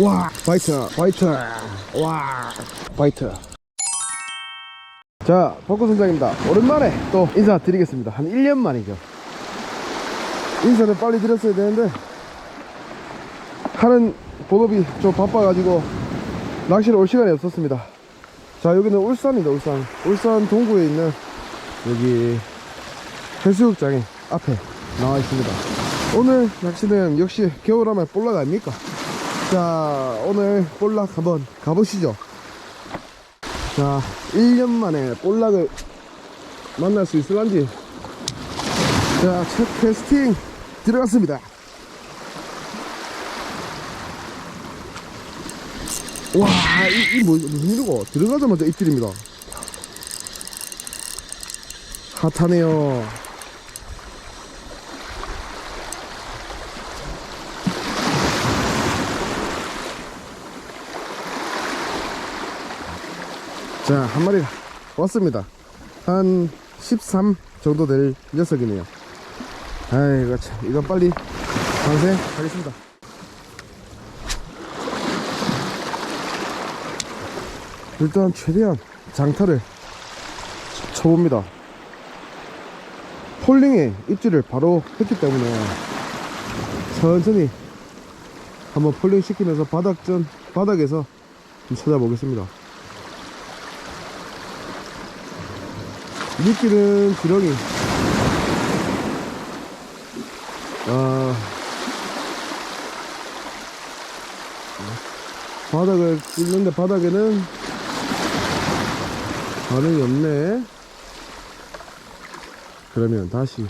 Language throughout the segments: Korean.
와 파이터 파이터. 와 파이터. 자 벚꽃 선장입니다. 오랜만에 또 인사드리겠습니다. 한 1년 만이죠. 인사를 빨리 드렸어야 되는데 하는 본업이 좀 바빠가지고 낚시를 올 시간이 없었습니다. 자 여기는 울산입니다 울산. 울산 동구에 있는 여기 해수욕장에 앞에 나와 있습니다. 오늘 낚시는 역시 겨울하면 볼락 아닙니까 자 오늘 볼락 한번 가보시죠 자 1년 만에 볼락을 만날 수 있을런지 자첫 캐스팅 들어갔습니다 와, 이, 이 뭐, 무슨 일이고? 들어가자마자 입질입니다. 핫하네요. 자, 한 마리가 왔습니다. 한 13 정도 될 녀석이네요. 아이고, 참, 이건 빨리 방생하겠습니다. 일단 최대한 장타를 쳐봅니다. 폴링에 입질을 바로 했기 때문에 천천히 한번 폴링 시키면서 바닥전 바닥에서 좀 찾아보겠습니다. 미끼는 지렁이. 아, 바닥을 뚫는데 바닥에는 반응이 없네. 그러면 다시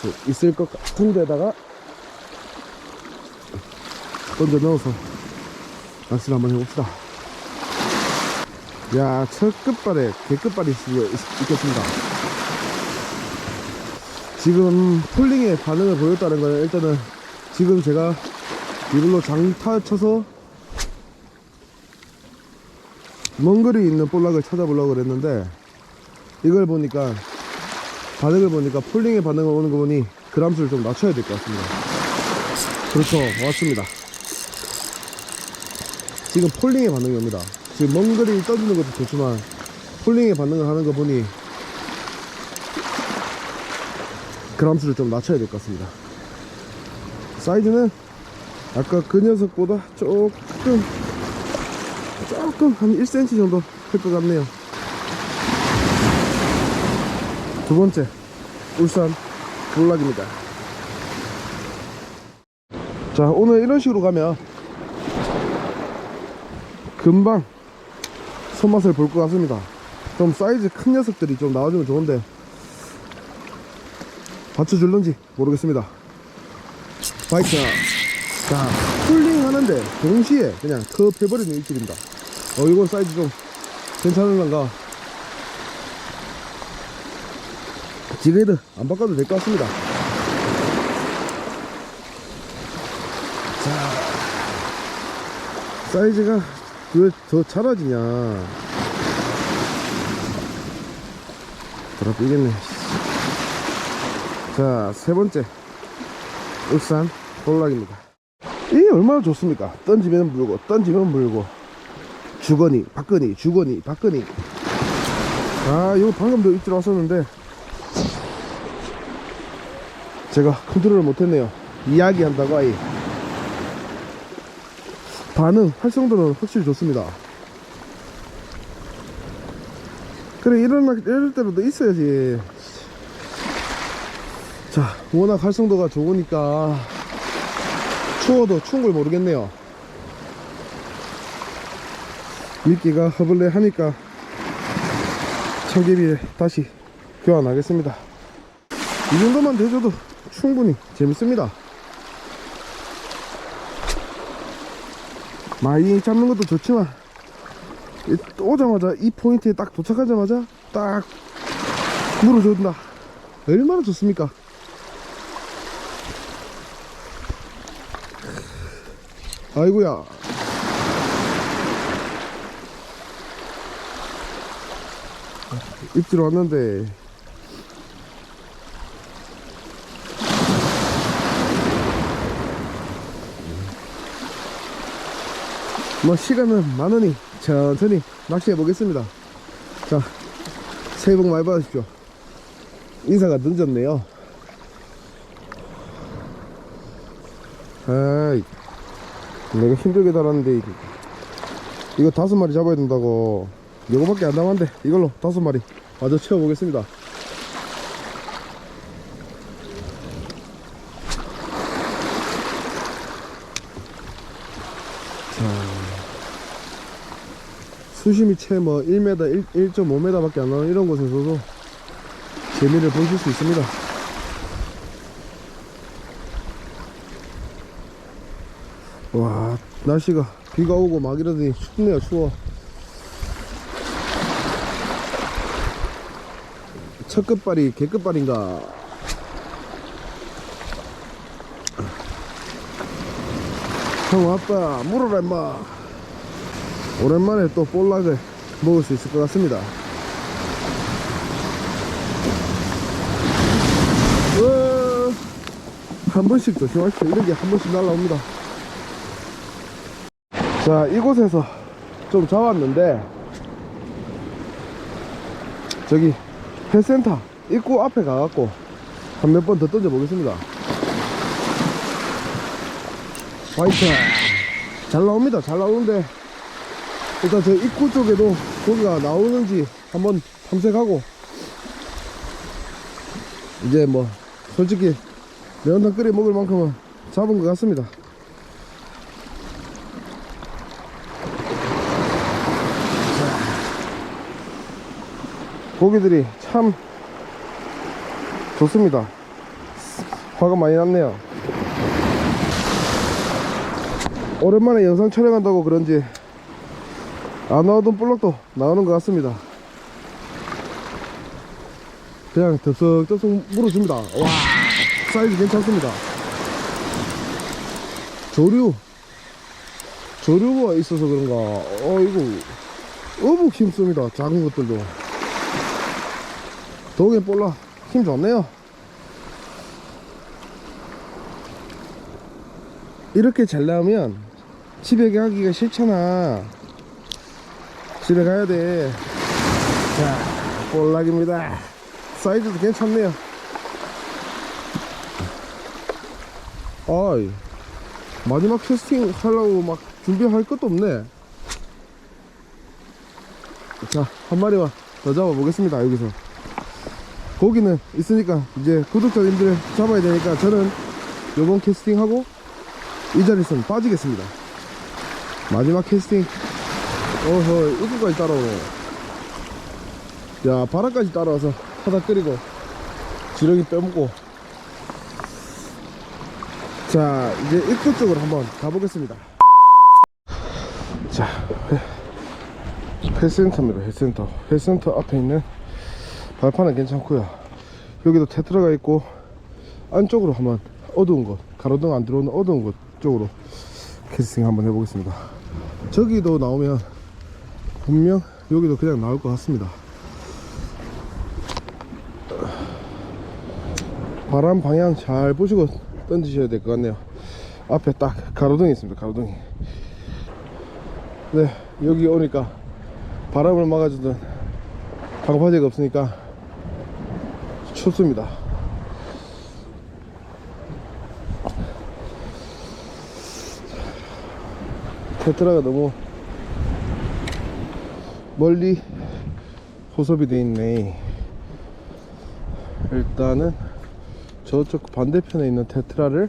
저 있을 것 같은 데다가 던져 넣어서 낚시를 한번 해봅시다. 야, 첫 끝발에 개끝발이 있- 있겠습니다. 지금 폴링의 반응을 보였다는 거는 일단은 지금 제가 이걸로 장타 쳐서 먼 거리 있는 볼락을 찾아보려고 그랬는데 이걸 보니까 반응을 보니까 폴링의 반응을 오는 거 보니 그람수를 좀 낮춰야 될 것 같습니다. 그렇죠. 왔습니다. 지금 폴링의 반응이 옵니다 지금 먼 거리 떠주는 것도 좋지만 폴링의 반응을 하는 거 보니 그람수를 좀 낮춰야 될 것 같습니다. 사이즈는 아까 그 녀석보다 조금 조금 한 1cm 정도 클 것 같네요. 두 번째 울산 볼락입니다. 자 오늘 이런 식으로 가면 금방 손맛을 볼 것 같습니다. 좀 사이즈 큰 녀석들이 좀 나와주면 좋은데 받쳐줄런지 모르겠습니다. 바이크 자 쿨링 하는데 동시에 그냥 컵 해버리는 입질입니다. 어 이건 사이즈 좀 괜찮을란가? 지그헤드 안 바꿔도 될 것 같습니다. 자 사이즈가 왜더 작아지냐. 돌아 삐겠네. 자 세번째. 울산 볼락입니다. 이게 얼마나 좋습니까? 던지면 물고 던지면 물고. 주거니 박거니 주거니 박거니. 아 이거 방금도 입질 왔었는데. 제가 컨트롤을 못했네요. 이야기한다고 아이 반응 활성도는 확실히 좋습니다. 그래 날- 이럴 때로도 있어야지. 자 워낙 활성도가 좋으니까 추워도 추운 걸 모르겠네요. 미끼가 허블레 하니까 청개비에 다시 교환하겠습니다. 이 정도만 돼줘도 충분히 재밌습니다 많이 잡는 것도 좋지만 이- 오자마자 이 포인트에 딱 도착하자마자 딱 물어준다. 얼마나 좋습니까? 아이고야. 입질 왔는데 뭐 시간은 많으니 천천히 낚시해 보겠습니다. 자 새해 복 많이 받으십시오. 인사가 늦었네요. 아이 내가 힘들게 달았는데 이거 다섯 마리 잡아야 된다고. 이거밖에 안 남았는데 이걸로 다섯 마리 마저 채워 보겠습니다 수심이 채 뭐 1m, 1, 1.5m 밖에 안 나는 이런 곳에서도 재미를 보실 수 있습니다. 와, 날씨가 비가 오고 막 이러더니 춥네요, 추워. 첫 끝발이 개 끝발인가? 형 왔다, 물어라, 임마. 오랜만에 또 볼락을 먹을 수 있을 것 같습니다. 한 번씩 조심하십시오. 이런 게 한 번씩 날라옵니다. 자, 이곳에서 좀 잡았는데, 저기, 해센터 입구 앞에 가갖고, 한 몇 번 더 던져 보겠습니다. 화이트! 잘 나옵니다. 잘 나오는데, 일단 저 입구 쪽에도 고기가 나오는지 한번 탐색하고. 이제 뭐 솔직히 매운탕 끓여 먹을 만큼은 잡은 것 같습니다. 자, 고기들이 참 좋습니다. 화가 많이 났네요. 오랜만에 영상 촬영한다고 그런지 안 나오던 볼락도 나오는 것 같습니다. 그냥 덥석덥석 물어줍니다. 와, 사이즈 괜찮습니다. 조류, 조류가 있어서 그런가. 어, 이거, 어묵 힘씁니다. 작은 것들도. 동해 볼락 힘 좋네요. 이렇게 잘 나오면 집에 가기가 싫잖아. 집에 가야 돼. 자, 볼락입니다. 사이즈도 괜찮네요. 아이, 마지막 캐스팅 하려고 막 준비할 것도 없네. 자, 한 마리만 더 잡아보겠습니다, 여기서. 고기는 있으니까 이제 구독자님들 잡아야 되니까 저는 요번 캐스팅하고 이 자리에서는 빠지겠습니다. 마지막 캐스팅 어허 입구까지 따라오네. 야 바람까지 따라와서 하다 끓이고 지렁이 빼먹고. 자 이제 입구 쪽으로 한번 가보겠습니다. 자 회- 회센터입니다 회센터. 회센터 앞에 있는 발판은 괜찮고요. 여기도 테트라가 있고 안쪽으로 한번 어두운 곳 가로등 안 들어오는 어두운 곳 쪽으로 캐스팅 한번 해보겠습니다. 저기도 나오면 분명 여기도 그냥 나올 것 같습니다. 바람 방향 잘 보시고 던지셔야 될 것 같네요. 앞에 딱 가로등이 있습니다 가로등이. 네 여기 오니까 바람을 막아주던 방파제가 없으니까 춥습니다. 테트라가 너무 멀리 호섭이 돼 있네. 일단은 저쪽 반대편에 있는 테트라를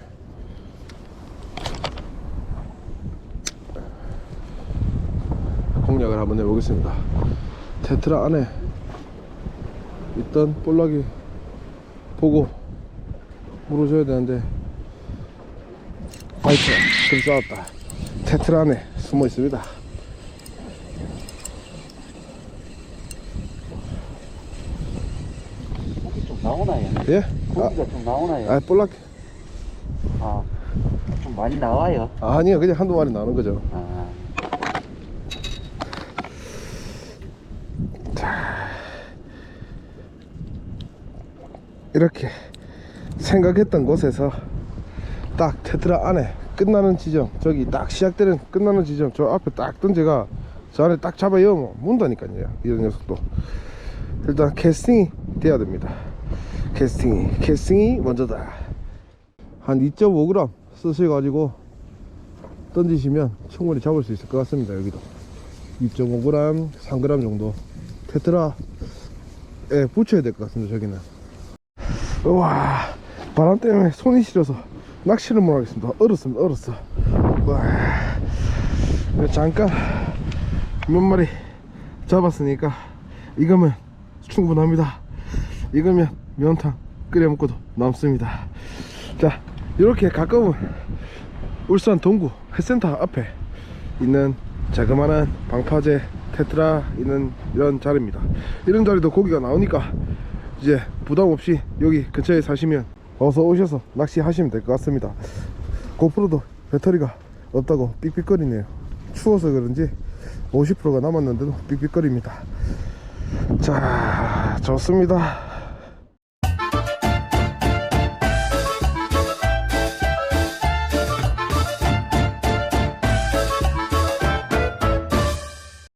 공략을 한번 해보겠습니다. 테트라 안에 있던 볼락이 보고 물어줘야 되는데 화이트 좀 싸웠다. 테트라 안에 숨어 있습니다 고기 좀 나오나요? 예? 고기가 좀 나오나요? 아, 아 볼락 아, 좀 많이 나와요. 아니요 그냥 한두 마리 나오는 거죠 아, 이렇게 생각했던 곳에서 딱 테트라 안에 끝나는 지점 저기 딱 시작되는 끝나는 지점 저 앞에 딱 던져가 저 안에 딱 잡아요 뭐 문다니까요 이런 녀석도 일단 캐스팅이 돼야 됩니다 캐스팅이 캐스팅이 먼저다. 한 2.5g 쓰셔가지고 던지시면 충분히 잡을 수 있을 것 같습니다 여기도. 2.5g 3g 정도 테트라에 붙여야 될 것 같습니다 저기는. 우와 바람 때문에 손이 시려서 낚시를 못 하겠습니다. 얼었습니다 얼었어. 와 잠깐 몇 마리 잡았으니까 이거면 충분합니다. 이거면 면탕 끓여 먹고도 남습니다. 자 이렇게 가까운 울산 동구 해센터 앞에 있는 자그마한 방파제 테트라 있는 이런 자리입니다. 이런 자리도 고기가 나오니까 이제 부담 없이 여기 근처에 사시면 어서 오셔서 낚시하시면 될 것 같습니다. 고프로도 배터리가 없다고 삑삑거리네요. 추워서 그런지 50%가 남았는데도 삑삑거립니다. 자 좋습니다